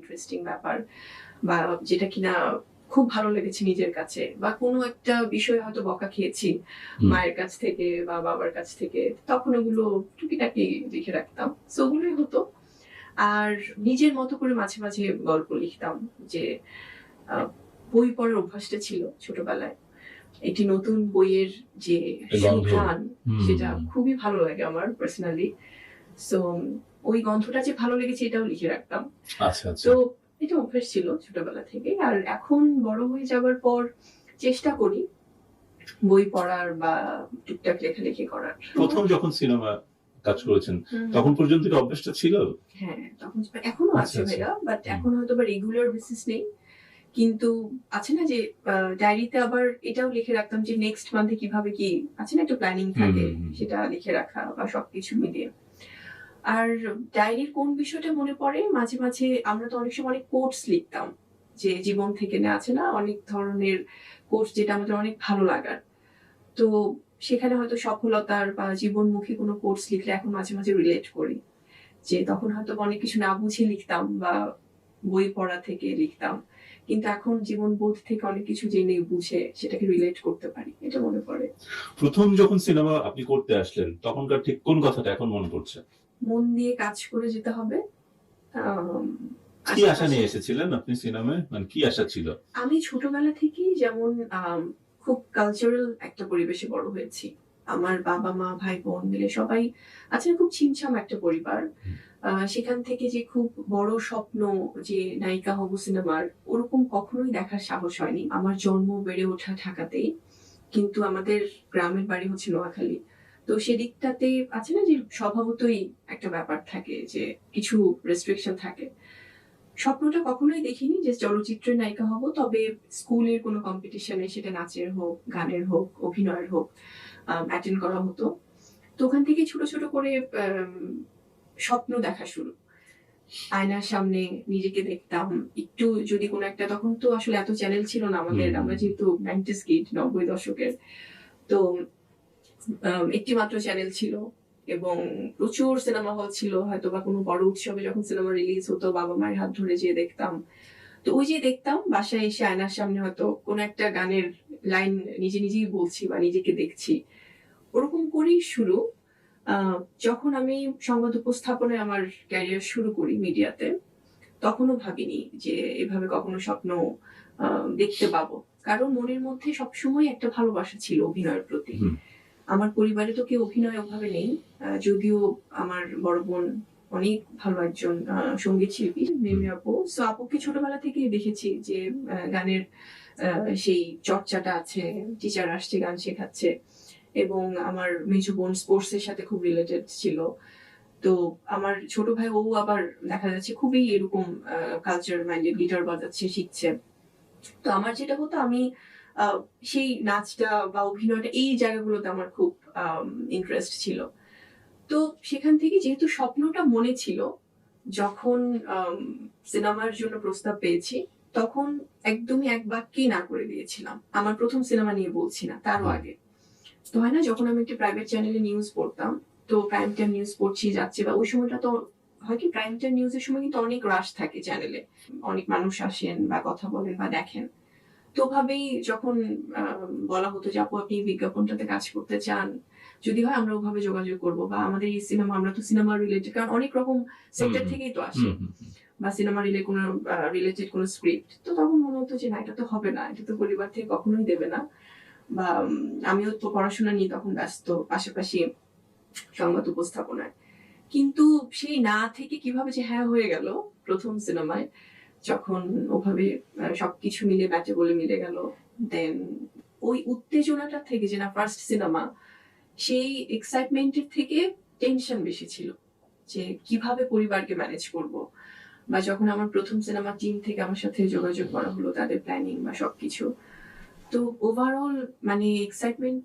Interesting ব্যাপার বা যেটা কিনা খুব ভালো লেগেছে নিজের কাছে বা কোনো একটা বিষয়ে হয়তো বকা খেয়েছি মায়ের কাছ থেকে বা বাবার কাছ থেকে তখন ওগুলো টুকিটাকি লিখে রাখতাম। সো ওগুলোই হতো। আর নিজের মতো করে মাঝে মাঝে গল্প লিখতাম যে বই পড়ার অভ্যাসটা ছিল ছোটবেলায়। একটি নতুন বইয়ের যে। সুঘ্রাণ সেটা খুবই ভালো লাগে আমার পার্সোনালি সো ওই গন্ধটা যে ভালো লেগেছে এটাও লিখে রাখতাম। আচ্ছা আচ্ছা। তো এটা অভ্যাস ছিল ছোটবেলা থেকে আর এখন বড় হয়ে যাবার পর চেষ্টা করি বই পড়ার বা টুকটাক লেখালেখি করার। প্রথম যখন সিনেমা কাজ করেছেন তখন পর্যন্ত কি অভ্যাসটা ছিল? হ্যাঁ তখন এখনও আচ্ছা, আছে। ভাইয়া বাট এখন হয়তো বা রেগুলার বেসিস নেই। কিন্তু আছে না যে ডায়েরিতে আবার এটাও লিখে রাখতাম যে নেক্সট মান্থে কীভাবে কি আছে না একটু প্ল্যানিং থাকে। সেটা লিখে রাখা বা সবকিছু মিলিয়ে। আর ডায়েরির কোন বিষয়টা মনে পড়ে? মাঝে মাঝে আমরা তো অনেক সময় অনেক কোর্স লিখতাম, যে জীবন থেকে নেওয়া আছে না, অনেক ধরনের কোর্স যেটা আমাদের অনেক ভালো লাগার। তো সেখানে হয়তো সফলতার বা জীবনমুখী কোনো কোর্স লিখলে এখন মাঝে মাঝে রিলেট করি। যে তখন হয়তো অনেক কিছু না বুঝে লিখতাম বা বই পড়া থেকে লিখতাম, কিন্তু এখন জীবন বোধ থেকে অনেক কিছু জেনে বুঝে সেটাকে রিলেট করতে পারি, এটা মনে পড়ে। প্রথম যখন সিনেমা আপনি করতে আসলেন, তখনকার ঠিক কোন কথাটা এখন মনে পড়ছে? মন দিয়ে কাজ করে যেতে হবে। কি আশা নিয়ে এসেছিলেন আপনি সিনেমায়? মানে কি আশা ছিল? আমি ছোটবেলা থেকেই যেমন খুব কালচারাল একটা পরিবেশে বড় হয়েছি। আমার বাবা মা ভাই বোন মিলে সবাই আছে না, খুব ছিমছাম একটা পরিবার। সেখান থেকে যে খুব বড় স্বপ্ন যে নায়িকা হব সিনেমার ওরকম কখনোই দেখার সাহস হয়নি। আমার জন্ম বেড়ে ওঠা ঢাকাতেই। কিন্তু আমাদের গ্রামের বাড়ি হচ্ছে নোয়াখালী। তো সেদিকটাতে আছে না যে স্বভাবতই একটা ব্যাপার থাকে যে কিছু রেস্ট্রিকশন থাকে। স্বপ্নটা কখনোই দেখিনি যে চলচ্চিত্রের নায়িকা হব তবে স্কুলের কোনো কম্পিটিশনে সেটা নাচের হোক গানের হোক অভিনয়ের হোক অ্যাটেন্ড করা হতো। তো ওখান থেকে ছোট ছোট করে স্বপ্ন দেখা শুরু। আয়নার সামনে নিজেকে দেখতাম। একটু যদি কোনো একটা তখন তো আসলে এত চ্যানেল ছিল না আমাদের। আমরা যেহেতু নাইনটিস কিড নব্বই দশকের। তো একটি মাত্র চ্যানেল ছিল এবং প্রচুর সিনেমা হল ছিল হয়তো বা কোনো বড় উৎসবে যখন সিনেমা রিলিজ হতো বাবা মায়ের হাত ধরে যেয়ে দেখতাম। তো ওই যে দেখতাম, বাসায় এসে আয়নার সামনে হয়তো কোনো একটা গানের লাইন নিজে নিজেই বলছি বা নিজেকে দেখছি। ওরকম করেই শুরু। যখন আমি সংবাদ উপস্থাপনায় আমার ক্যারিয়ার শুরু করি মিডিয়াতে তখনও ভাবিনি যে এভাবে কখনো স্বপ্ন দেখতে পাবো। কারণ মনের মধ্যে সবসময় একটা ভালোবাসা ছিল অভিনয়ের প্রতি। আমার পরিবারে তো কেউ অভিনয় ওভাবে নেই যদিও আমার বড় বোন অনেক ভালো একজন সংগীত শিল্পী মেমি আপু। সো আপুকে ছোটবেলা থেকেই দেখেছি যে গানের সেই চর্চাটা আছে টিচার আসছে গান শেখাচ্ছে এবং আমার মেজু বোন স্পোর্টস এর সাথে খুব রিলেটেড ছিল। তো আমার ছোট ভাই ও আবার দেখা যাচ্ছে খুবই এরকম কালচার মাইন্ডেড গিটার বাজাচ্ছে শিখছে। তো আমার যেটা হতো আমি সেই নাচটা বা অভিনয়টা এই জায়গাগুলোতে আমার খুব ইন্টারেস্ট ছিল। তো সেখান থেকে যেহেতু স্বপ্নটা মনে ছিল যখন সিনেমার জন্য প্রস্তাব পেয়েছি তখন একদমই এক বাক্যেই না করে দিয়েছিলাম। আমার প্রথম সিনেমা নিয়ে বলছি না তারও আগে। তো হয় না যখন আমি একটি প্রাইভেট চ্যানেলে নিউজ পড়তাম তো প্রাইম টাইম নিউজ পড়ছি যাচ্ছে বা ওই সময়টা তো হয় কি প্রাইম টাইম নিউজের সময় কিন্তু অনেক রাশ থাকে চ্যানেলে অনেক মানুষ আসেন বা কথা বলেন বা দেখেন। ভাবেই যখন বলা হতো যে আপু আপনি বিজ্ঞাপনটাতে কাজ করতে চান যদি হয় আমরা ওভাবে যোগাযোগ করব। বা আমাদের এই সিনেমা আমরা তো সিনেমা রিলেটেড কারণ অনেক রকম সেক্টর থেকেই তো আসে। বা সিনেমা রিলে কোনো রিলেটেড কোনো স্ক্রিপ্ট তো তখন মনে হতো যে না এটা তো হবে না এটা তো পরিবার থেকে কখনোই দেবে না। বা আমিও তো পড়াশোনা নিয়ে তখন ব্যস্ত পাশাপাশি সংবাদ উপস্থাপনায়। কিন্তু সেই না থেকে কীভাবে যে হ্যাঁ হয়ে গেল প্রথম সিনেমায় যখন ওভাবে সবকিছু মিলে ব্যাটে বলে মিলে গেল দেন ওই উত্তেজনাটা থেকে যে না ফার্স্ট সিনেমা সেই এক্সাইটমেন্টের থেকে টেনশন বেশি ছিল, যে কীভাবে পরিবারকে ম্যানেজ করব? বা যখন আমার প্রথম সিনেমা টিম থেকে আমার সাথে যোগাযোগ করা হলো, তাদের প্ল্যানিং বা সবকিছু, তো ওভারঅল মানে এক্সাইটমেন্ট